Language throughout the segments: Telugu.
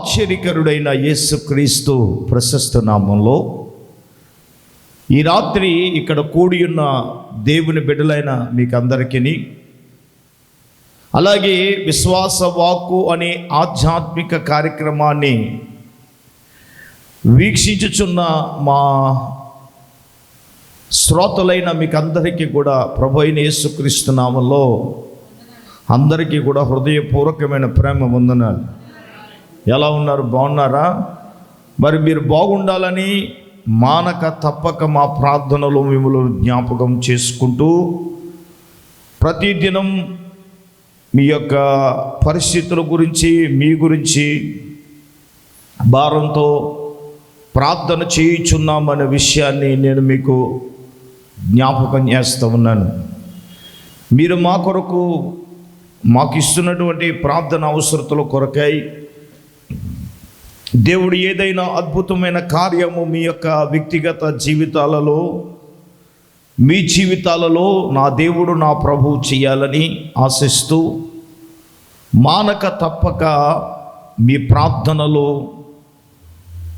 ఆశ్చర్యకరుడైన యేసుక్రీస్తు ప్రశస్త నామంలో ఈ రాత్రి ఇక్కడ కూడి ఉన్న దేవుని బిడ్డలైన మీకు అందరికీ అలాగే విశ్వాస వాక్కు అనే ఆధ్యాత్మిక కార్యక్రమాన్ని వీక్షించుచున్న మా శ్రోతలైన మీకు అందరికీ కూడా ప్రభు అయిన యేసుక్రీస్తు నామంలో అందరికీ కూడా హృదయపూర్వకమైన ప్రేమ వందనాలు. ఎలా ఉన్నారు? బాగున్నారా? మరి మీరు బాగుండాలని మానక తప్పక మా ప్రార్థనలు మిమ్మల్ని జ్ఞాపకం చేసుకుంటూ ప్రతిదినం మీ యొక్క పరిస్థితుల గురించి మీ గురించి భారంతో ప్రార్థన చేయుచున్నామనే విషయాన్ని నేను మీకు జ్ఞాపకం చేస్తూ ఉన్నాను. మీరు మా కొరకు మాకు ఇస్తున్నటువంటి ప్రార్థన అవసరతల కొరకై దేవుడు ఏదైనా అద్భుతమైన కార్యము మీ యొక్క వ్యక్తిగత జీవితాలలో మీ జీవితాలలో నా దేవుడు నా ప్రభు చేయాలని ఆశిస్తూ మానక తప్పక మీ ప్రార్థనలో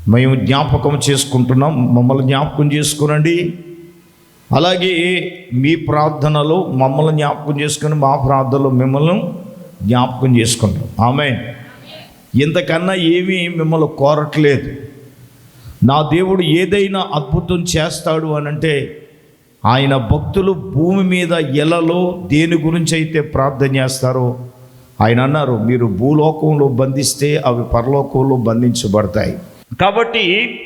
మేము జ్ఞాపకం చేసుకుంటున్నాం. మమ్మల్ని జ్ఞాపకం చేసుకునండి. అలాగే మీ ప్రార్థనలో మమ్మల్ని జ్ఞాపకం చేసుకుని మా ప్రార్థనలో మిమ్మల్ని జ్ఞాపకం చేసుకుంటాం. ఆమె ఇంతకన్నా ఏమీ మిమ్మల్ని కోరట్లేదు. నా దేవుడు ఏదైనా అద్భుతం చేస్తాడు అని అంటే ఆయన భక్తులు భూమి మీద ఎలలో దేని గురించి అయితే ప్రార్థన చేస్తారో ఆయన అన్నారు మీరు భూలోకంలో బంధిస్తే అవి పరలోకంలో బంధించబడతాయి. కాబట్టి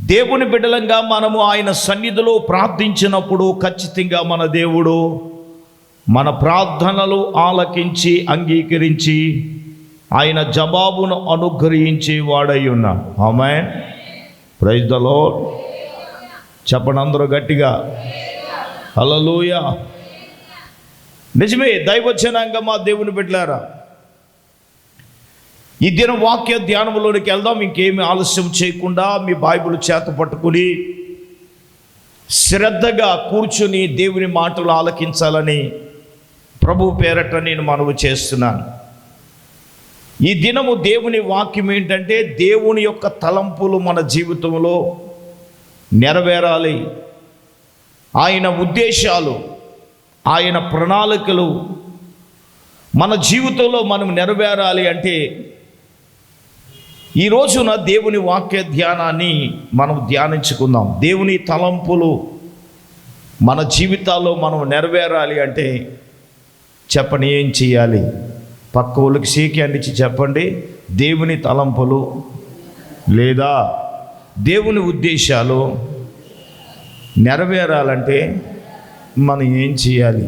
దేవుని బిడ్డలంగా మనము ఆయన సన్నిధిలో ప్రార్థించినప్పుడు ఖచ్చితంగా మన దేవుడు మన ప్రార్థనలు ఆలకించి అంగీకరించి ఆయన జవాబును అనుగ్రహించి వాడై ఉన్నాడు ఆమె ప్రైజ్ దలో చెప్పండి అందరూ గట్టిగా. హల్లెలూయా నిజమే దైవచనాంగ మా దేవుని పెట్టారా ఈ దిన వాక్య ధ్యానంలోనికి వెళ్దాం ఇంకేమి ఆలస్యం చేయకుండా మీ బైబిల్ చేత పట్టుకుని శ్రద్ధగా కూర్చుని దేవుని మాటలు ఆలకించాలని ప్రభు పేరట నేను మనవి చేస్తున్నాను. ఈ దినము దేవుని వాక్యం ఏంటంటే దేవుని యొక్క తలంపులు మన జీవితంలో నెరవేరాలి. ఆయన ఉద్దేశాలు ఆయన ప్రణాళికలు మన జీవితంలో మనం నెరవేరాలి అంటే ఈ రోజున దేవుని వాక్య ధ్యానాన్ని మనం ధ్యానించుకుందాం. దేవుని తలంపులు మన జీవితాల్లో మనం నెరవేరాలి అంటే చెప్పని ఏం చేయాలి? పక్క వాళ్ళకి సీకి అందించి చెప్పండి దేవుని తలంపులు లేదా దేవుని ఉద్దేశాలు నెరవేరాలంటే మనం ఏం చేయాలి?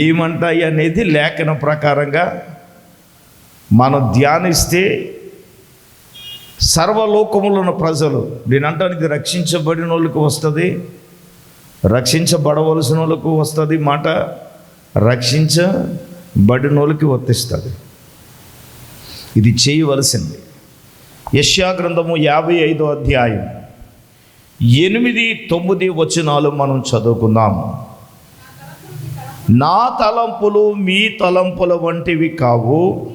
ఏమంటాయి అనేది లేఖన ప్రకారంగా మనం ధ్యానిస్తే సర్వలోకములను ఉన్న ప్రజలు నేను అంటానికి రక్షించబడిన వాళ్ళకి వస్తుంది రక్షించబడవలసిన వాళ్ళకు వస్తుంది మాట రక్షించ బడినోళ్ళకి వర్తిస్తుంది. ఇది చేయవలసింది. యశ్యా గ్రంథము యాభై ఐదో అధ్యాయం. ఎనిమిది తొమ్మిది వచనాలు మనం చదువుకున్నాము నా తలంపులు మీ తలంపుల వంటివి కావు.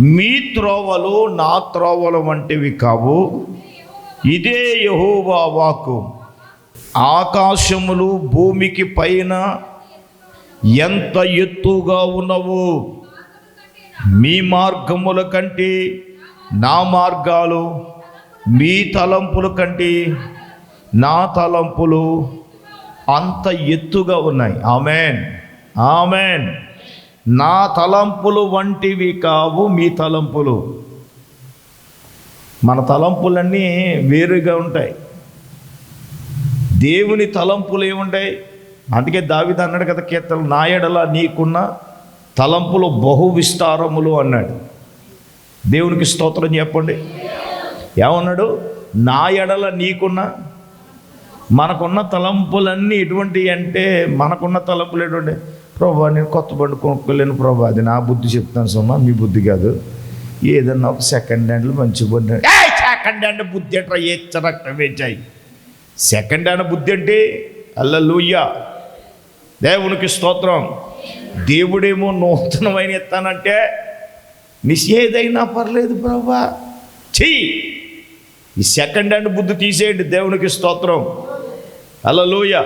మీ త్రోవలు నా త్రోవల వంటివి కావు. ఇదే యహోవా వాకు ఆకాశములు భూమికి పైన ఎంత ఎత్తుగా ఉన్నవు? మీ మార్గముల కంటే నా మార్గాలు మీ తలంపుల కంటే నా తలంపులు అంత ఎత్తుగా ఉన్నాయి. ఆమెన్. ఆమెన్. నా తలంపులు వంటివి కావు మీ తలంపులు. మన తలంపులన్నీ వేరుగా ఉంటాయి. దేవుని తలంపులు ఏముంటాయి? అందుకే దావిద అన్నాడు కదా కీర్తన నా ఎడల నీకున్న తలంపులు బహు విస్తారములు అన్నాడు. దేవునికి స్తోత్రం చెప్పండి. ఏమన్నాడు? నా ఎడల నీకున్న మనకున్న తలంపులన్నీ ఎటువంటి అంటే మనకున్న తలంపులు ఎటువంటి? ప్రభా నేను కొత్త బండి కొనుక్కోలేను ప్రభా అది నా బుద్ధి చెప్తాను సొమ్మా మీ బుద్ధి కాదు. ఏదన్నా ఒక సెకండ్ హ్యాండ్లు మంచి బండి సెకండ్ హ్యాండ్ బుద్ధి ఎట్రా ఏ రక్తం వేచాయి? సెకండ్ హ్యాండ్ బుద్ధి అంటే అల్లలుయ్య దేవునికి స్తోత్రం. దేవుడేమో నూతనమైన ఇస్తానంటే మిస్ ఏదైనా పర్లేదు ప్రభా చెయ్యి. ఈ సెకండ్ హ్యాండ్ బుద్ధి తీసేయండి దేవునికి స్తోత్రం. అలలోయ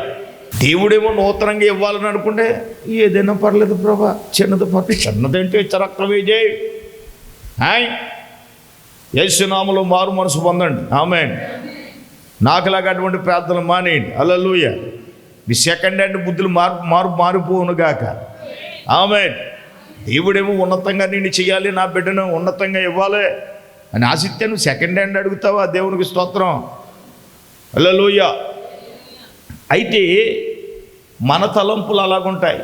దేవుడేమో నూతనంగా ఇవ్వాలని అనుకుంటే ఏదైనా పర్లేదు ప్రభా చిన్నది పర్లేదు చిన్నదంటే చరక్రమే చేయి హాయ్ యేసునామలో మారు మనసు పొందండి. ఆమె నాకులాగా అటువంటి ప్రార్థనలు మానేయండి. అలలుయ మీ సెకండ్ హ్యాండ్ బుద్ధులు మారు మారు మారిపోవునుగాక ఆమె దేవుడేమో ఉన్నతంగా నేను చేయాలి నా బిడ్డను ఉన్నతంగా ఇవ్వాలి అని ఆశిస్తే నువ్వు సెకండ్ హ్యాండ్ అడుగుతావా? దేవునికి స్తోత్రం. అల్లలోయ అయితే మన తలంపులు అలాగుంటాయి.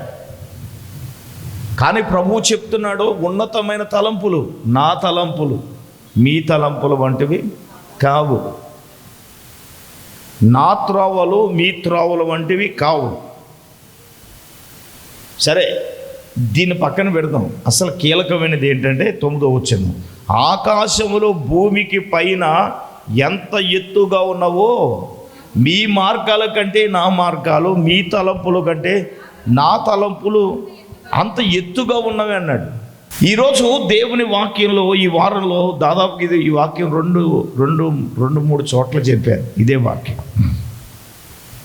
కానీ ప్రభువు చెప్తున్నాడు ఉన్నతమైన తలంపులు నా తలంపులు మీ తలంపులు వంటివి కావు. నా త్రోవలు మీ త్రోవలు వంటివి కావు. సరే దీన్ని పక్కన పెడదాం. అసలు కీలకమైనది ఏంటంటే తొమ్మిదో వచ్చింది. ఆకాశములో భూమికి పైన ఎంత ఎత్తుగా ఉన్నవో మీ మార్గాల కంటే నా మార్గాలు మీ తలంపుల కంటే నా తలంపులు అంత ఎత్తుగా ఉన్నవి అన్నాడు. ఈరోజు దేవుని వాక్యంలో ఈ వారంలో దాదాపు ఇది ఈ వాక్యం రెండు రెండు రెండు మూడు చోట్ల చెప్పారు. ఇదే వాక్యం.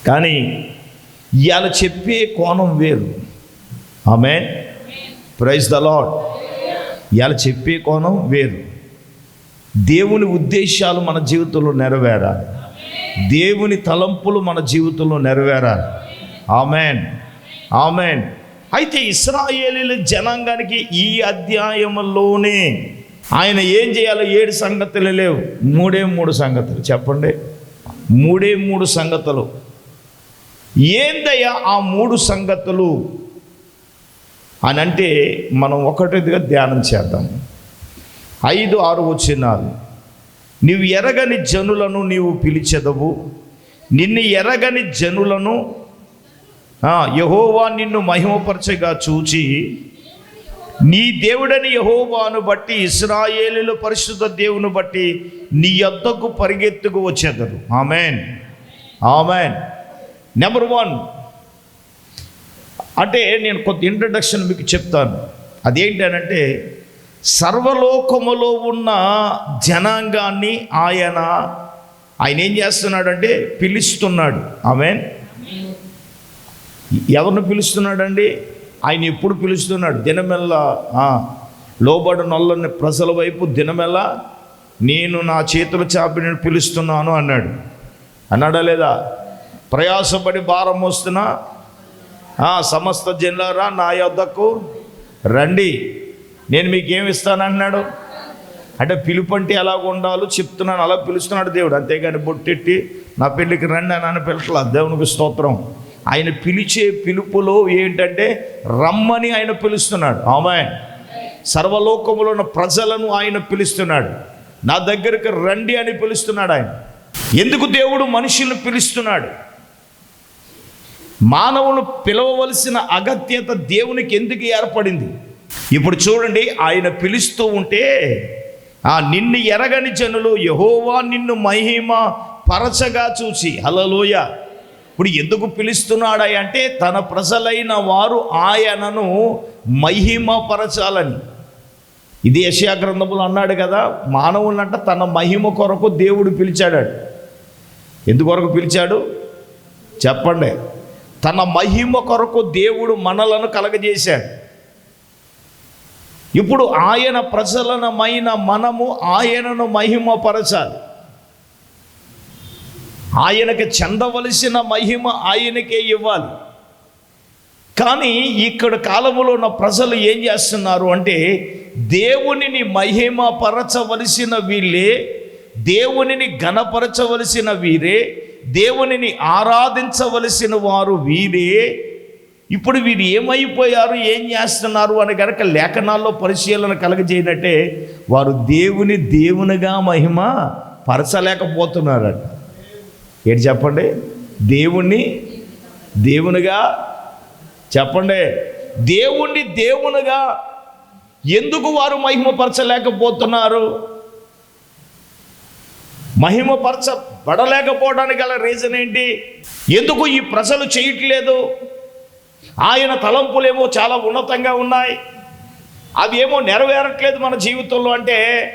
కానీ ఇవాళ చెప్పే కోణం వేరు. ఆమె ప్రైజ్ ద లాడ్ ఇవాళ చెప్పే కోణం వేరు. దేవుని ఉద్దేశాలు మన జీవితంలో నెరవేరాలి. దేవుని తలంపులు మన జీవితంలో నెరవేరాలి. ఆమెన్. ఆమెన్. అయితే ఇస్రాయేలీల జనాంగానికి ఈ అధ్యాయంలోనే ఆయన ఏం చేయాలో ఏడు సంగతులు లేవు. మూడే మూడు సంగతులు. చెప్పండి. మూడే మూడు సంగతులు. ఏందయ్యా ఆ మూడు సంగతులు? అని అంటే మనం ఒకటిగా ధ్యానం చేద్దాం. ఐదు ఆరు వచ్చినాలు. నీవు ఎరగని జనులను నీవు పిలిచెదవు. నిన్ను ఎరగని జనులను యహోవా నిన్ను మహిమపరచగా చూచి నీ దేవుడని యహోవాను బట్టి ఇస్రాయేలులో పరిశుద్ధ దేవుని బట్టి నీ యొద్దకు పరిగెత్తుకు వచ్చేదరు. ఆమెన్. ఆమెన్. నెంబర్ వన్ అంటే నేను కొంత ఇంట్రడక్షన్ మీకు చెప్తాను. అదేంటనంటే సర్వలోకములో ఉన్న జనాంగాన్ని ఆయన ఆయన ఏం చేస్తున్నాడంటే పిలుస్తున్నాడు. ఆమెన్. ఎవరిని పిలుస్తున్నాడండి? ఆయన ఎప్పుడు పిలుస్తున్నాడు? దినమెల్ల లోబడు లోబడి నొల్లని ప్రజల వైపు దినమెల్ల నేను నా చేతుల చాపిని పిలుస్తున్నాను అన్నాడు. అన్నాడా లేదా? ప్రయాసపడి భారం వస్తున్నా సమస్త జిల్లారా నా యొద్దకు రండి. నేను మీకు ఏమి ఇస్తానన్నాడు అంటే పిలుపు అంటే ఎలా ఉండాలో చెప్తున్నాను. అలా పిలుస్తున్నాడు దేవుడు. అంతేగాని బొట్టెట్టి నా పెళ్ళికి రండి అని అని పిలకలా దేవునికి స్తోత్రం. ఆయన పిలిచే పిలుపులో ఏంటంటే రమ్మని ఆయన పిలుస్తున్నాడు. ఆమె సర్వలోకములో ఉన్న ప్రజలను ఆయన పిలుస్తున్నాడు. నా దగ్గరకు రండి అని పిలుస్తున్నాడు ఆయన. ఎందుకు దేవుడు మనుషులను పిలుస్తున్నాడు? మానవులు పిలవవలసిన అగత్యత దేవునికి ఎందుకు ఏర్పడింది? ఇప్పుడు చూడండి ఆయన పిలుస్తూ ఉంటే ఆ నిన్ను ఎరగని జనులు యహోవా నిన్ను మహిమ పరచగా చూసి హలలోయ ఇప్పుడు ఎందుకు పిలుస్తున్నాడా అంటే తన ప్రజలైన వారు ఆయనను మహిమపరచాలని. ఇది యశయా గ్రంథములు అన్నాడు కదా మానవులంట తన మహిమ కొరకు దేవుడు పిలిచాడు ఎందుకొరకు పిలిచాడు? చెప్పండి. తన మహిమ కొరకు దేవుడు మనలను కలగజేశాడు. ఇప్పుడు ఆయన ప్రజలనమైన మనము ఆయనను మహిమపరచాలి. ఆయనకు చెందవలసిన మహిమ ఆయనకే ఇవ్వాలి. కానీ ఇక్కడ కాలంలో ఉన్న ప్రజలు ఏం చేస్తున్నారు అంటే దేవునిని మహిమపరచవలసిన వీళ్ళే దేవునిని ఘనపరచవలసిన వీరే దేవునిని ఆరాధించవలసిన వారు వీరే. ఇప్పుడు వీరు ఏమైపోయారు ఏం చేస్తున్నారు అని కనుక లేఖనాల్లో పరిశీలన కలగజేయనట్టే వారు దేవుని దేవునిగా మహిమ పరచలేకపోతున్నారట ఏంటి చెప్పండి? దేవుణ్ణి దేవునిగా చెప్పండి. దేవుణ్ణి దేవునిగా ఎందుకు వారు మహిమపరచలేకపోతున్నారు? మహిమపరచబడలేకపోవడానికి గల రీజన్ ఏంటి? ఎందుకు ఈ ప్రజలు చేయట్లేదు? ఆయన తలంపులేమో చాలా ఉన్నతంగా ఉన్నాయి. అవి ఏమో నెరవేరట్లేదు మన జీవితంలో అంటే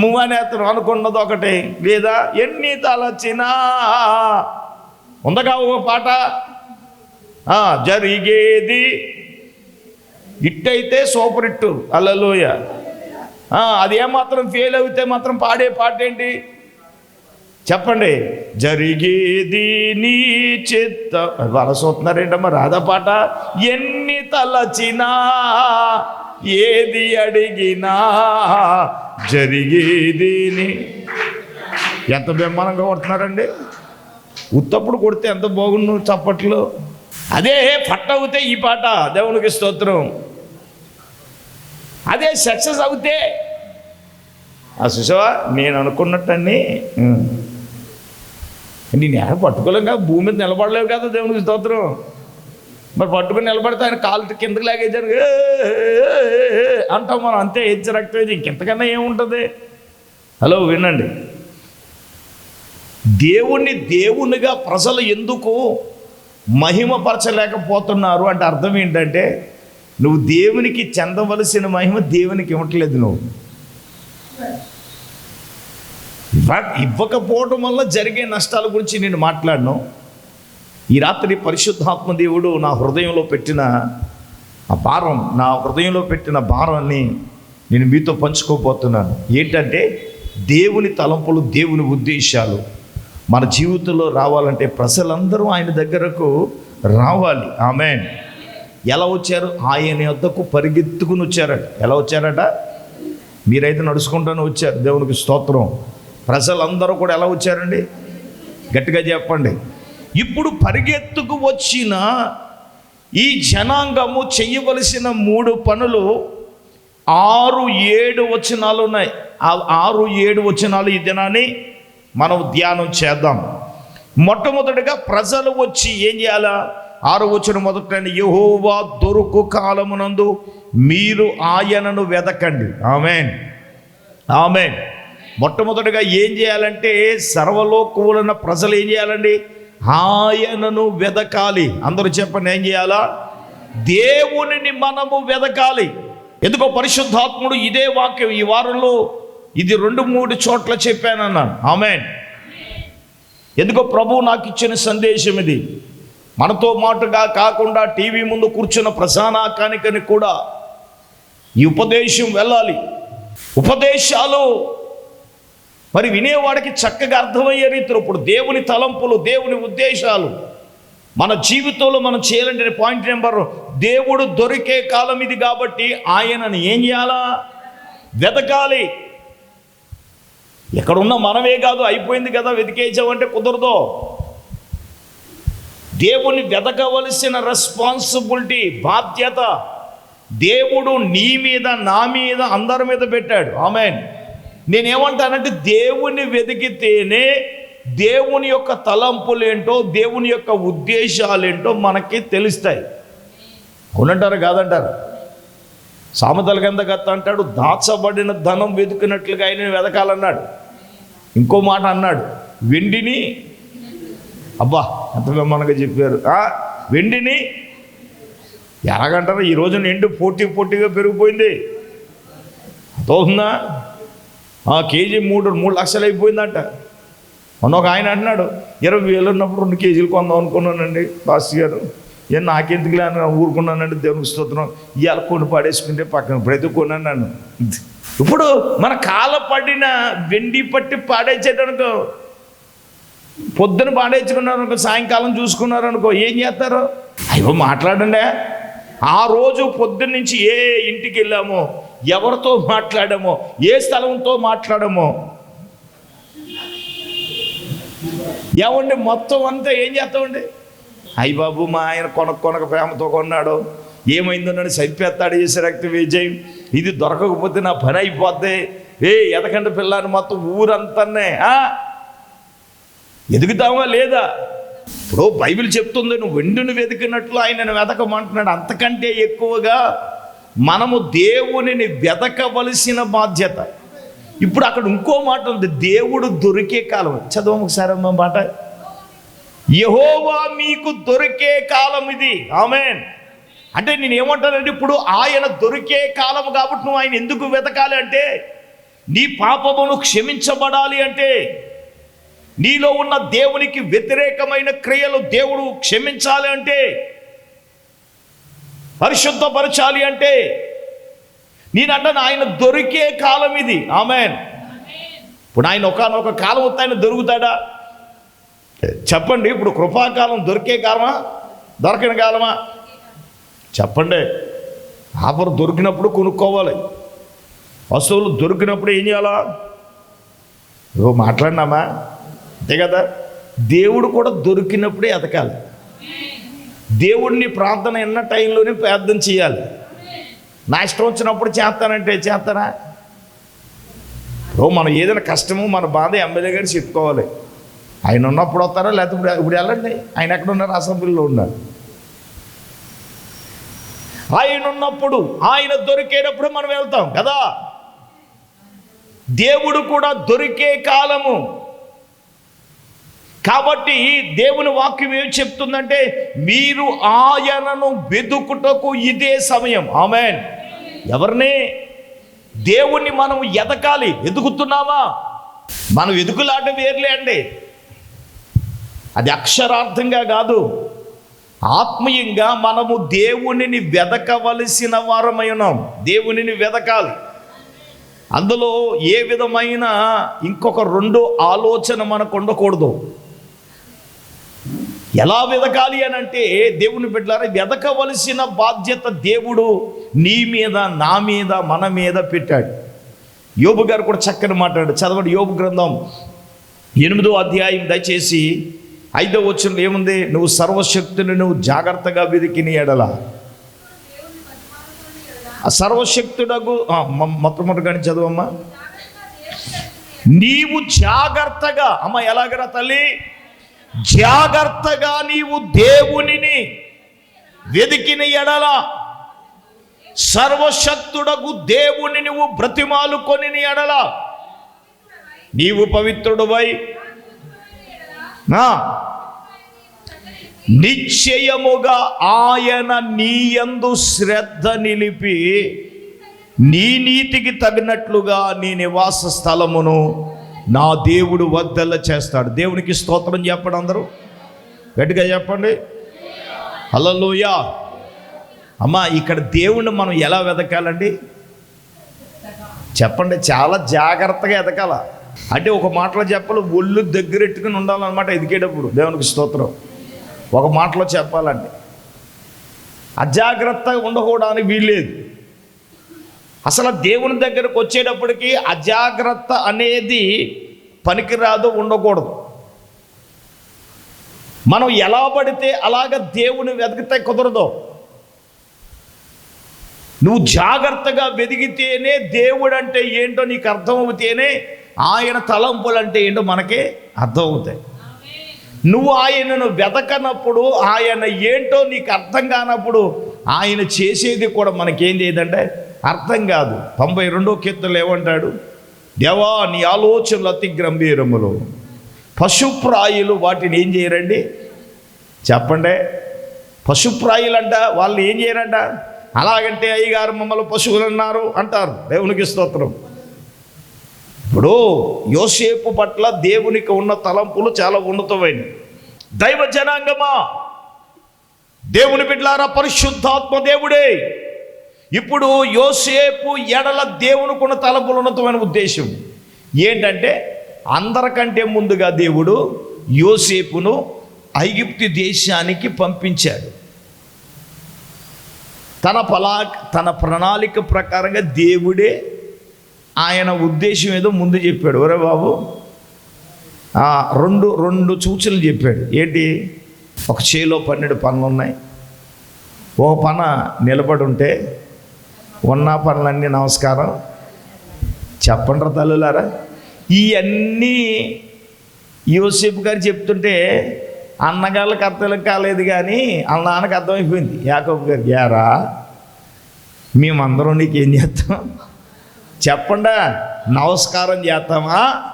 మువ్వనేతను అనుకున్నది ఒకటి. లేదా ఎన్ని తలచినా. ఉందగా ఒక పాట? జరిగేది. ఇట్టయితే సూపర్ ఇట్టు అల్లలోయ అది ఏమాత్రం ఫెయిల్ అవుతే మాత్రం పాడే పాట ఏంటి చెప్పండి. జరిగేది నీ చిత్త. వలసవుతున్నారేంటమ్మా రాధా పాట? ఎన్ని తలచినా. ఏది అడిగినా జరిగేదిని. ఎంత బిమ్మానంగా కొడుతున్నారండి ఉత్తప్పుడు కొడితే ఎంత బాగుండు చప్పట్లు? అదే పట్ట అవుతే ఈ పాట దేవునికి స్తోత్రం. అదే సక్సెస్ అవుతే. ఆ సుషవా నేను అనుకున్నట్టని నేను ఎక్కడ పట్టుకోలేం కదా భూమి మీద నిలబడలేవు కదా దేవునికి స్తోత్రం. మరి పట్టుకుని నిలబడితే ఆయన కాలు కిందకి లాగేసాను అంటాం మనం అంతే హెచ్చు రక్తం ఇంకెంతకన్నా ఏముంటుంది? హలో వినండి. దేవుణ్ణి దేవునిగా ప్రజలు ఎందుకు మహిమపరచలేకపోతున్నారు అంటే అర్థం ఏంటంటే నువ్వు దేవునికి చెందవలసిన మహిమ దేవునికి ఇవ్వట్లేదు నువ్వు. ఇవ్వకపోవటం వల్ల జరిగే నష్టాల గురించి నేను మాట్లాడను. ఈ రాత్రి పరిశుద్ధాత్మ దేవుడు నా హృదయంలో పెట్టిన ఆ భారం నా హృదయంలో పెట్టిన భారాన్ని నేను మీతో పంచుకోబోతున్నాను. ఏంటంటే దేవుని తలంపులు దేవుని ఉద్దేశాలు మన జీవితంలో రావాలంటే ప్రజలందరూ ఆయన దగ్గరకు రావాలి. ఆమె ఎలా వచ్చారు? ఆయన యొద్దకు పరిగెత్తుకుని వచ్చారట. ఎలా వచ్చారట? మీరైతే నడుచుకుంటూనే వచ్చారు. దేవునికి స్తోత్రం. ప్రజలందరూ కూడా ఎలా వచ్చారండి? గట్టిగా చెప్పండి. ఇప్పుడు పరిగెత్తుకు వచ్చిన ఈ జనాంగము చేయవలసిన మూడు పనులు ఆరు ఏడు వచనాలు ఉన్నాయి. ఆ ఆరు ఏడు వచనాలు ఈ దినాన్ని మనం ధ్యానం చేద్దాం. మొట్టమొదటిగా ప్రజలు వచ్చి ఏం చేయాలా? ఆరు వచ్చిన మొదట యహోవా దొరుకు కాలమునందు మీరు ఆయనను వెదకండి. ఆమెన్. ఆమెన్. మొట్టమొదటిగా ఏం చేయాలంటే సర్వలోకములన్న ప్రజలు ఏం చేయాలండి? ఆయనను వెదకాలి. అందరూ చెప్పండి ఏం చేయాలా? దేవునిని మనము వెదకాలి. ఎందుకో పరిశుద్ధాత్ముడు ఇదే వాక్యం ఈ వారంలో ఇది రెండు మూడు చోట్ల చెప్పానన్నాను ఆమెన్. ఎందుకో ప్రభు నాకు ఇచ్చిన సందేశం ఇది. మనతో మాటుగా కాకుండా టీవీ ముందు కూర్చున్న ప్రధానాకానికని కూడా ఈ ఉపదేశం వెళ్ళాలి. ఉపదేశాలు మరి వినేవాడికి చక్కగా అర్థమయ్యే రీతిలో ఇప్పుడు దేవుని తలంపులు దేవుని ఉద్దేశాలు. మన జీవితంలో మనం చేయాలంటే పాయింట్ నెంబర్ దేవుడు దొరికే కాలం ఇది కాబట్టి ఆయనను ఏం చేయాలా? వెతకాలి. ఎక్కడున్న మనమే కాదు అయిపోయింది కదా వెతికేసామంటే కుదరదు. దేవుని వెతకవలసిన రెస్పాన్సిబిలిటీ బాధ్యత దేవుడు నీ మీద నా మీద అందరి మీద పెట్టాడు. ఆమెన్ నేనేమంటానంటే దేవుని వెతికితేనే దేవుని యొక్క తలంపులేంటో దేవుని యొక్క ఉద్దేశాలేంటో మనకి తెలుస్తాయి. కొనంటారు కాదంటారు? సామెతల కింద గత అంటాడు దాచబడిన ధనం వెతుకున్నట్లుగా ఆయన వెతకాలన్నాడు. ఇంకో మాట అన్నాడు వెండిని అబ్బా ఎంత మనకు చెప్పారు. వెండిని ఎలాగంటారు? ఈ రోజున ఎండు పోటీ పోటీగా పెరిగిపోయింది. అర్థవుతుందా ఆ కేజీ మూడు మూడు లక్షలు అయిపోయిందంట. మొన్న ఒక ఆయన అంటున్నాడు ఇరవై వేలు ఉన్నప్పుడు రెండు కేజీలు కొందాం అనుకున్నానండి పాస్టర్ గారు. ఏం నాకెందుకులే అని ఊరుకున్నానండి దేవునికి స్తోత్రం. ఇవాళ కొన్ని పడేసుకుంటే పక్కన ప్రతి కొన్నాను నన్ను. ఇప్పుడు మన కాల పడిన వెండి పట్టి పాడేసేటనుకో పొద్దున పాడేసుకున్నారనుకో సాయంకాలం చూసుకున్నారు అనుకో ఏం చేస్తారు? అయ్యో మాట్లాడండి. ఆ రోజు పొద్దున్న నుంచి ఏ ఇంటికి వెళ్ళామో ఎవరితో మాట్లాడమో? ఏ స్థలంతో మాట్లాడమో? ఏమండి మొత్తం అంతా ఏం చేస్తామండి? అయ్య బాబు మా ఆయన కొనక కొనక ప్రేమతో కొన్నాడు. ఏమైందో నన్ను చంపేస్తాడు చేసే రక్త విజయం. ఇది దొరకకపోతే నా పని అయిపోద్ది. ఏ ఎదకండి పిల్లని మొత్తం ఊరంతానే ఎదుగుతావా లేదా? ఇప్పుడు బైబిల్ చెప్తుంది నువ్వు వెండును వెతికినట్లు ఆయన వెతకమంటున్నాడు. అంతకంటే ఎక్కువగా మనము దేవునిని వెతకవలసిన బాధ్యత. ఇప్పుడు అక్కడ ఇంకో మాట ఉంది దేవుడు దొరికే కాలం. చదవం ఒకసారి అమ్మ మాట. యహోవా మీకు దొరికే కాలం ఇది. ఆమెన్. అంటే నేను ఏమంటానంటే ఇప్పుడు ఆయన దొరికే కాలం కాబట్టి నువ్వు ఆయన ఎందుకు వెతకాలి అంటే నీ పాపమును క్షమించబడాలి అంటే నీలో ఉన్న దేవునికి వ్యతిరేకమైన క్రియలు దేవుడు క్షమించాలి అంటే పరిశుద్ధపరచాలి అంటే నేనంటాను ఆయన దొరికే కాలం ఇది. ఆమెన్. ఇప్పుడు ఆయన ఒకనొక కాలం వస్తే ఆయన దొరుకుతాడా? చెప్పండి ఇప్పుడు కృపాకాలం దొరికే కాలమా? దొరకని కాలమా? చెప్పండి. ఆఫర్ దొరికినప్పుడు కొనుక్కోవాలి. వస్తువులు దొరికినప్పుడు ఏం చేయాలా? ఇవో మాట్లాడినామా? అంతే కదా. దేవుడు కూడా దొరికినప్పుడే ఎతకాలి. దేవుడిని ప్రార్థన ఎన్న టైంలోనే ప్రార్థన చేయాలి. నా ఇష్టం వచ్చినప్పుడు చేస్తానంటే చేస్తానా ఓ మనం ఏదైనా కష్టము మన బాధ ఎమ్మెల్యే గారు చెప్పుకోవాలి. ఆయన ఉన్నప్పుడు వస్తారా? లేకపోతే ఇప్పుడు ఇప్పుడు వెళ్ళండి. ఆయన ఎక్కడ ఉన్నారు అసెంబ్లీలో ఉన్నారు. ఆయన ఉన్నప్పుడు ఆయన దొరికేటప్పుడు మనం వెళ్తాం కదా? దేవుడు కూడా దొరికే కాలము. కాబట్టి దేవుని వాక్యం ఏం చెప్తుందంటే మీరు ఆయనను వెతుకుటకు ఇదే సమయం. ఆమెన్. ఎవరిని? దేవుణ్ణి మనం ఎదకాలి. ఎదుగుతున్నామా మనం ఎదుకులాట వేర్లే అండి. అది అక్షరార్థంగా కాదు. ఆత్మీయంగా మనము దేవునిని వెదకవలసిన వారమై ఉన్నాం. దేవునిని వెదకాలి. అందులో ఏ విధమైన ఇంకొక రెండో ఆలోచన మనకు ఉండకూడదు. ఎలా వెదకాలి అని అంటే దేవుని బిడ్డలారా వెదకవలసిన బాధ్యత దేవుడు నీ మీద నా మీద మన మీద పెట్టాడు. యోబు గారు కూడా చక్కని మాట్లాడు చదవండి యోబు గ్రంథం ఎనిమిదో అధ్యాయం. దయచేసి ఐదో వచ్చిన ఏముంది? నువ్వు సర్వశక్తిని నువ్వు జాగ్రత్తగా వెతికిన ఎడల. ఆ సర్వశక్తుడకు ఆ, మ- మొట్టమొదటిగాని చదువమ్మా. నీవు జాగ్రత్తగా అమ్మ ఎలాగరా తల్లి? జాగ్రత్తగా నీవు దేవునిని వెదికిన ఎడల సర్వశక్తుడకు దేవుని నువ్వు బ్రతిమాలు కొని ఎడల నీవు పవిత్రుడువై నా నిశ్చయముగా ఆయన నీయందు శ్రద్ధ నిలిపి నీ నీతికి తగినట్లుగా నీ నివాస స్థలమును నా దేవుడు వద్దల చేస్తాడు. దేవునికి స్తోత్రం చెప్పండి అందరూ. గట్టిగా చెప్పండి. హలోయా అమ్మా ఇక్కడ దేవుణ్ణి మనం ఎలా వెతకాలండి? చెప్పండి చాలా జాగ్రత్తగా ఎదకాల అంటే ఒక మాటలో చెప్పాలి ఒళ్ళు దగ్గరెట్టుకుని ఉండాలన్నమాట ఎదికేటప్పుడు దేవునికి స్తోత్రం. ఒక మాటలో చెప్పాలండి. అజాగ్రత్తగా ఉండకూడడానికి వీల్లేదు. అసలు దేవుని దగ్గరకు వచ్చేటప్పటికి అజాగ్రత్త అనేది పనికిరాదు ఉండకూడదు. మనం ఎలా పడితే అలాగ దేవుని వెతికితే కుదరదు. నువ్వు జాగ్రత్తగా వెతికితేనే దేవుడు అంటే ఏంటో నీకు అర్థమవుతేనే ఆయన తలంపులు అంటే ఏంటో మనకి అర్థమవుతాయి. నువ్వు ఆయనను వెతకనప్పుడు ఆయన ఏంటో నీకు అర్థం కానప్పుడు ఆయన చేసేది కూడా మనకేం చేయదంటే అర్థం కాదు. తొంభై రెండో కీర్తనలు ఏమంటాడు? దేవా నీ ఆలోచనలు అతి గంభీరములు. పశుప్రాయులు వాటిని ఏం చేయరండి? చెప్పండి. పశుప్రాయులంట వాళ్ళు ఏం చేయరంట? అలాగంటే అయ్యగారు మమ్మల్ని పశువులు అన్నారు అంటారు. దేవునికి స్తోత్రం. ఇప్పుడు యోసేపు పట్ల దేవునికి ఉన్న తలంపులు చాలా ఉన్నతమైనవి. దైవ జనాంగమా? దేవుని బిడ్లారా పరిశుద్ధాత్మ దేవుడే. ఇప్పుడు యోసేపు ఎడల దేవునికున్న తలపులు ఉన్నతమైన ఉద్దేశం. ఏంటంటే అందరికంటే ముందుగా దేవుడు యోసేపును ఐగిప్తి దేశానికి పంపించాడు. తన పలా తన ప్రణాళిక ప్రకారంగా దేవుడే ఆయన ఉద్దేశం ఏదో ముందు చెప్పాడు. ఒరే బాబు రెండు రెండు సూచనలు చెప్పాడు. ఏంటి? ఒక చేలో పన్నెండు పనులు ఉన్నాయి ఓ పన నిలబడి ఉంటే ఉన్న పనులన్నీ నమస్కారం. చెప్పండి తల్లులారా? ఇవన్నీ యూసెఫ్ గారు చెప్తుంటే అన్నగాళ్ళకి అర్థం కాలేదు కానీ వాళ్ళ నాన్నకి అర్థమైపోయింది. యాకబ్ గారు యారా మేమందరం నీకు ఏం చేస్తాం? చెప్పండా నమస్కారం చేస్తామా?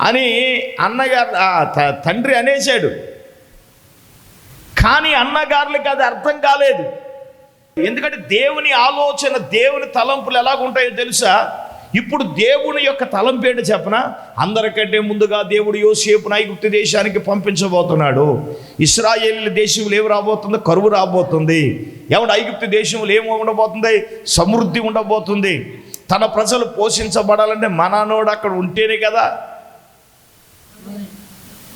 అని అన్నగారు తండ్రి అనేశాడు. కానీ అన్నగారులకు అది అర్థం కాలేదు. ఎందుకంటే దేవుని ఆలోచన దేవుని తలంపులు ఎలాగుంటాయో తెలుసా? ఇప్పుడు దేవుని యొక్క తలంపు ఏంటో చెప్పన? అందరికంటే ముందుగా దేవుడు యోసేపును ఐగుప్తు దేశానికి పంపించబోతున్నాడు. ఇస్రాయేల్ దేశంలో ఏమి రాబోతుంది? కరువు రాబోతుంది. ఏమంటే ఐగుప్తు దేశంలో ఏమి ఉండబోతుంది? సమృద్ధి ఉండబోతుంది. తన ప్రజలు పోషించబడాలంటే మననోడు అక్కడ ఉంటేనే కదా.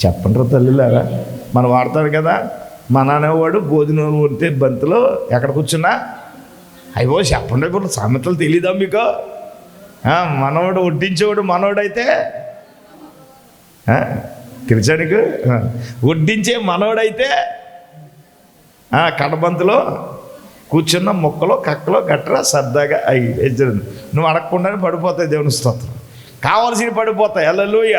చెప్పండి తల్లిలాగా మనం వాడతారు కదా? మా నాన్నవాడు భోజనం ఉంటే బంతిలో ఎక్కడ కూర్చున్నా? అయ్యో చెప్పండి ఇప్పుడు సామెతలు తెలీదా మీకు? మనవాడు వడ్డించేవాడు మనవాడైతే ఆ, తెలుసా నీకు? వడ్డించే మనవాడైతే కడబంతులో కూర్చున్న మొక్కలో కక్కలో గట్రా సరదాగా అయ్యి నువ్వు అడగకుండానే పడిపోతాయి దేవుని స్తోత్రం. కావాల్సినవి పడిపోతాయి. అల్లెలుయ్య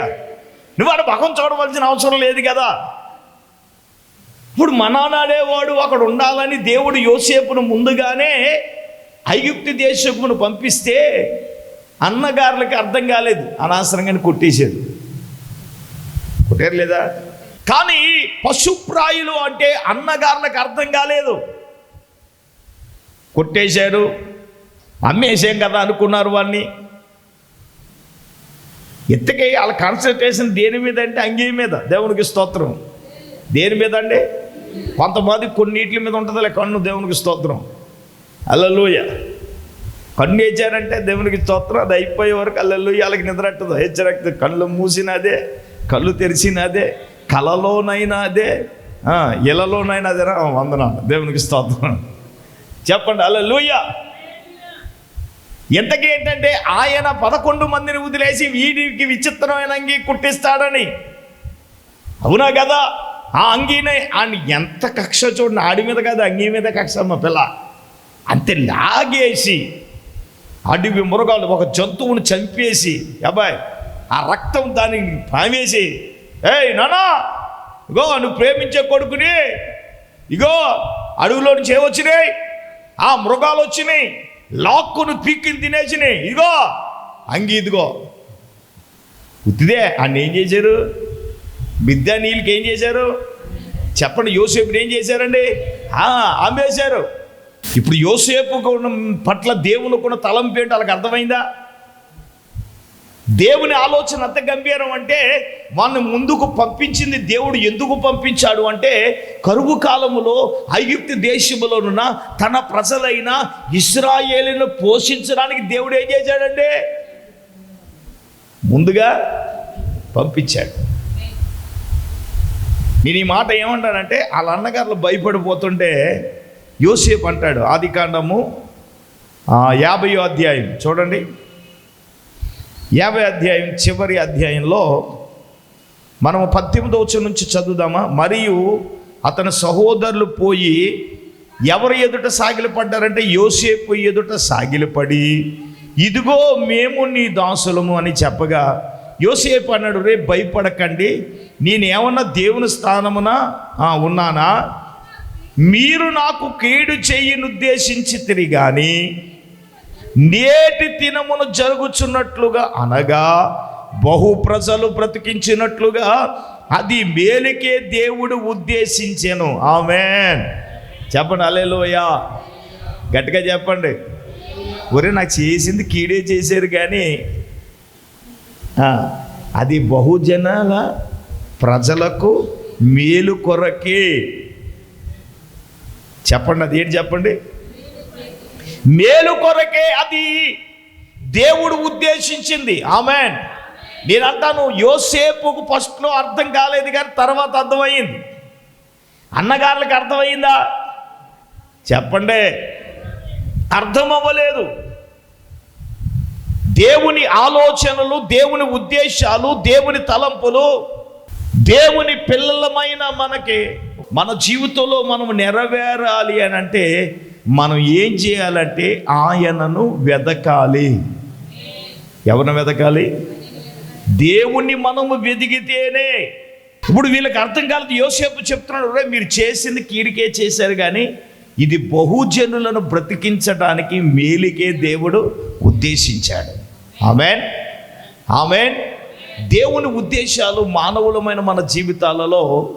నువ్వు అక్కడ ముఖం చూడవలసిన అవసరం లేదు కదా? ఇప్పుడు మనానాడేవాడు అక్కడ ఉండాలని దేవుడు యోసేపును ముందుగానే ఐగుప్తు దేశమును పంపిస్తే అన్నగారులకు అర్థం కాలేదు. అనవసరంగా కొట్టేశాడు. కొట్టారు లేదా కానీ పశుప్రాయులు అంటే అన్నగారులకు అర్థం కాలేదు. కొట్టేశారు అమ్మేసాం కదా అనుకున్నారు వాడిని ఎత్తకే వాళ్ళ కాన్సన్ట్రేషన్ దేని మీద అంటే అంగీ మీద. దేవునికి స్తోత్రం. దేని మీద అండి? కొంతమంది కొన్నిటి మీద ఉంటుందిలే కన్ను దేవునికి స్తోత్రం. అల్లలోయ. కన్ను వేచారంటే దేవునికి స్తోత్రం అది అయిపోయే వరకు అల్లలోయ వాళ్ళకి నిద్రట్టదు హెచ్చరక్త కళ్ళు మూసినదే కళ్ళు తెరిచినదే కలలోనైనా అదే ఇలలోనైనా అదేనా వందనాలు. దేవునికి స్తోత్రం. చెప్పండి అల్లలోయ. ఎంతకీ ఏంటంటే ఆయన పదకొండు మందిని వదిలేసి వీడికి విచిత్రమైన అంగి కుట్టిస్తాడని. అవునా కదా? ఆ అంగీనే ఆయన ఎంత కక్ష చూడండి ఆడి మీద కాదు అంగీ మీద కక్ష మా పిల్ల. అంతే లాగేసి అడవి మృగాలు ఒక జంతువుని చంపేసి అబ్బాయి ఆ రక్తం దానికి పామేసి ఏయ్ నానా ఇగో నువ్వు ప్రేమించే కొడుకుని ఇగో అడవిలో నుంచి ఏమొచ్చినాయి ఆ మృగాలు వచ్చినాయి లాక్కును పీక్కిని తినేసినాయి ఇదిగో అంగీ ఇదిగో. ఉత్తిదే అన్న ఏం చేశారు? విద్యా నీళ్ళకి ఏం చేశారు? చెప్పండి యోసేపుని ఏం చేశారండి? ఆమెసారు ఇప్పుడు యోసేపు పట్ల దేవునికి ఉన్న తలంపు ఏంటో వాళ్ళకి అర్థమైందా? దేవుని ఆలోచన అంత గంభీరం అంటే వాళ్ళని ముందుకు పంపించింది దేవుడు ఎందుకు పంపించాడు అంటే కరువు కాలములో ఐగుప్తు దేశములోనున్న తన ప్రజలైన ఇస్రాయేలీను పోషించడానికి దేవుడు ఏం చేశాడంటే ముందుగా పంపించాడు. నేను ఈ మాట ఏమంటానంటే వాళ్ళ అన్నగారులు భయపడిపోతుంటే యోసేపు అంటాడు ఆది కాండము యాభయో అధ్యాయం. చూడండి. యాభై అధ్యాయం చివరి అధ్యాయంలో మనము పద్దెనిమిది నుంచి చదువుదామా? మరియు అతని సహోదరులు పోయి ఎవరు ఎదుట సాగిలపడ్డారంటే యోసేపు ఎదుట సాగిలపడి ఇదిగో మేము నీ దాసులము అని చెప్పగా యోసేపు అన్నాడు రే భయపడకండి. నేనేమన్నా దేవుని స్థానమున ఉన్నానా? మీరు నాకు కీడు చెయ్యనుద్దేశించి తిరిగాని నేటి దినమును జరుగుచున్నట్లుగా అనగా బహు ప్రజలు బ్రతికించినట్లుగా అది మేలుకే దేవుడు ఉద్దేశించాను. ఆమె చెప్పండి అలేలోయా గట్టిగా చెప్పండి. ఒరే నాకు చేసింది కీడే చేశారు కానీ అది బహుజనాల ప్రజలకు మేలు కొరకే. చెప్పండి అది ఏంటి చెప్పండి? మేలు కొరకే అది దేవుడు ఉద్దేశించింది. ఆమెన్. నేను అంటాను యోసేపుకు ఫస్ట్లో అర్థం కాలేదు కానీ తర్వాత అర్థమైంది అన్నగారులకు అర్థమైందా చెప్పండి. అర్థం అవ్వలేదు దేవుని ఆలోచనలు దేవుని ఉద్దేశాలు దేవుని తలంపులు దేవుని పిల్లలమైన మనకి మన జీవితంలో మనం నెరవేరాలి అని అంటే మనం ఏం చేయాలంటే ఆయనను వెదకాలి. ఎవరిని వెదకాలి? దేవుణ్ణి మనము వెదిగితేనే ఇప్పుడు వీళ్ళకి అర్థం కాలేదు యోసేపు చెప్తున్నాడు "ఒరేయ్, మీరు చేసింది కీడికే చేశారు కానీ ఇది బహుజనులను బ్రతికించడానికి మేలికే దేవుడు ఉద్దేశించాడు. ఆమెన్. ఆమెన్. దేవుని ఉద్దేశాలు మానవులమైన మన జీవితాలలో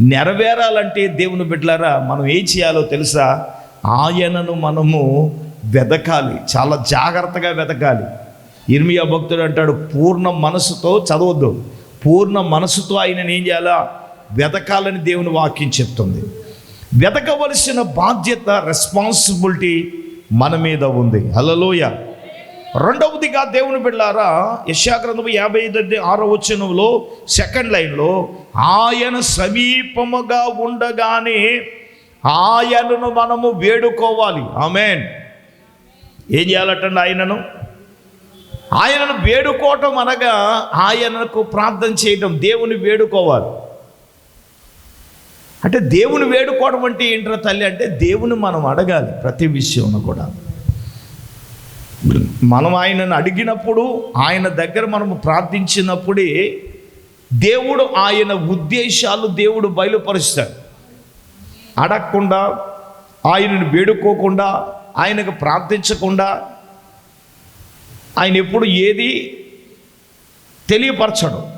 నెరవేరాలంటే దేవుని బిడ్డలారా మనం ఏం చేయాలో తెలుసా? ఆయనను మనము వెదకాలి. చాలా జాగ్రత్తగా వెదకాలి. ఇర్మియా భక్తుడు అంటాడు పూర్ణ మనసుతో చదవద్దు. పూర్ణ మనసుతో ఆయనను ఏం చేయాలా? వెదకాలని దేవుని వాక్యం చెప్తుంది. వెతకవలసిన బాధ్యత రెస్పాన్సిబిలిటీ మన మీద ఉంది. హలలోయ రెండవదిగా దేవుని బిడ్డారా యశాగ్రంథము యాభై ఐదు ఆరో వచనంలో సెకండ్ లైన్లో ఆయన సమీపముగా ఉండగానే ఆయనను మనము వేడుకోవాలి. ఆమెన్ ఏం చేయాలటండి ఆయనను? ఆయనను వేడుకోవటం అనగా ఆయనకు ప్రార్థన చేయటం దేవుని వేడుకోవాలి. అంటే దేవుని వేడుకోవడం అంటే ఏంట్రా తల్లి? అంటే దేవుని మనం అడగాలి ప్రతి విషయంలో కూడా మనం ఆయనను అడిగినప్పుడు ఆయన దగ్గర మనము ప్రార్థించినప్పుడే దేవుడు ఆయన ఉద్దేశాలు దేవుడు బయలుపరుస్తాడు. అడగకుండా ఆయనను వేడుకోకుండా ఆయనకు ప్రార్థించకుండా ఆయన ఎప్పుడు ఏది తెలియపరచడు.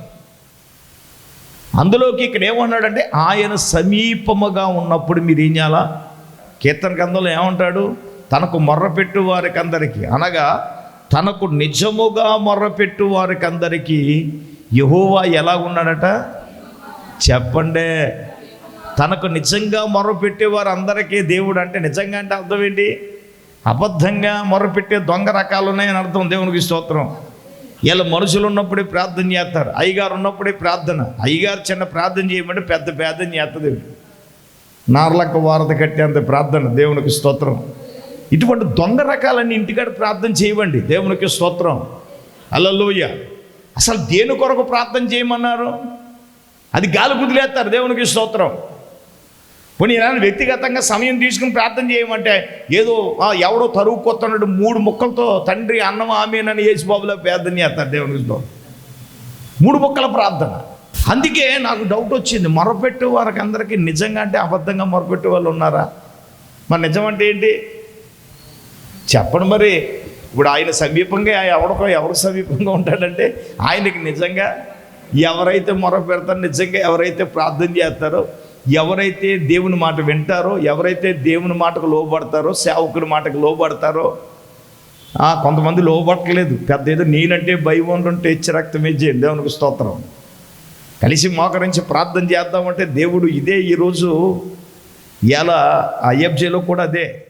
అందులోకి ఇక్కడ ఏమన్నాడంటే ఆయన సమీపముగా ఉన్నప్పుడు మీరు ఏం చేయాలా? కీర్తన గ్రంథంలో ఏమంటాడు? తనకు మొర్రపెట్టు వారికి అందరికీ అనగా తనకు నిజముగా మొర్రపెట్టు వారికి అందరికీ యహోవా ఎలా ఉన్నాడట? చెప్పండే. తనకు నిజంగా మొర్రపెట్టే వారు అందరికీ దేవుడు అంటే నిజంగా అంటే అర్థం ఏంటి? అబద్ధంగా మొరపెట్టే దొంగ రకాలు ఉన్నాయని అర్థం దేవునికి స్తోత్రం. వీళ్ళ మనుషులు ఉన్నప్పుడే ప్రార్థన చేస్తారు. అయ్యగారు ఉన్నప్పుడే ప్రార్థన. అయ్యగారు చిన్న ప్రార్థన చేయమంటే పెద్ద ప్రార్థన చేస్తుంది నార్లక్క వారద కట్టేంత ప్రార్థన దేవునికి స్తోత్రం. ఇటువంటి దొంగ రకాలన్నీ ఇంటికాడ ప్రార్థన చేయవండి దేవునికి స్తోత్రం. అల్లలోయ అసలు దేని కొరకు ప్రార్థన చేయమన్నారు? అది గాలి కుదిలేస్తారు దేవునికి స్తోత్రం. పోనీ ఇలా వ్యక్తిగతంగా సమయం తీసుకుని ప్రార్థన చేయమంటే ఏదో ఎవడో తరువు కొత్తన్నాడు మూడు ముక్కలతో తండ్రి అన్నం ఆమెనని యేసుబాబులో ప్రార్థన చేస్తారు. దేవునికి స్తోత్రం. మూడు ముక్కల ప్రార్థన. అందుకే నాకు డౌట్ వచ్చింది. మొరపెట్టు వారికి అందరికీ నిజంగా అంటే అబద్ధంగా మొరపెట్టే వాళ్ళు ఉన్నారా? మరి నిజం అంటే ఏంటి? చెప్పండి మరి. ఇప్పుడు ఆయన సమీపంగా ఎవరికో ఎవరు సమీపంగా ఉంటాడంటే ఆయనకి నిజంగా ఎవరైతే మొర పెడతారో నిజంగా ఎవరైతే ప్రార్థన చేస్తారో ఎవరైతే దేవుని మాట వింటారో ఎవరైతే దేవుని మాటకు లోబడతారో సేవకుని మాటకు లోబడతారో కొంతమంది లోబడట్లేదు. పెద్ద ఏదో నేనంటే భయం ఉంటే ఇచ్చి రక్తం చేయండి. దేవునికి స్తోత్రం. కలిసి మోకరించి ప్రార్థన చేద్దామంటే దేవుడు ఇదే ఈరోజు ఎలా ఐఎఫ్జేలో కూడా అదే.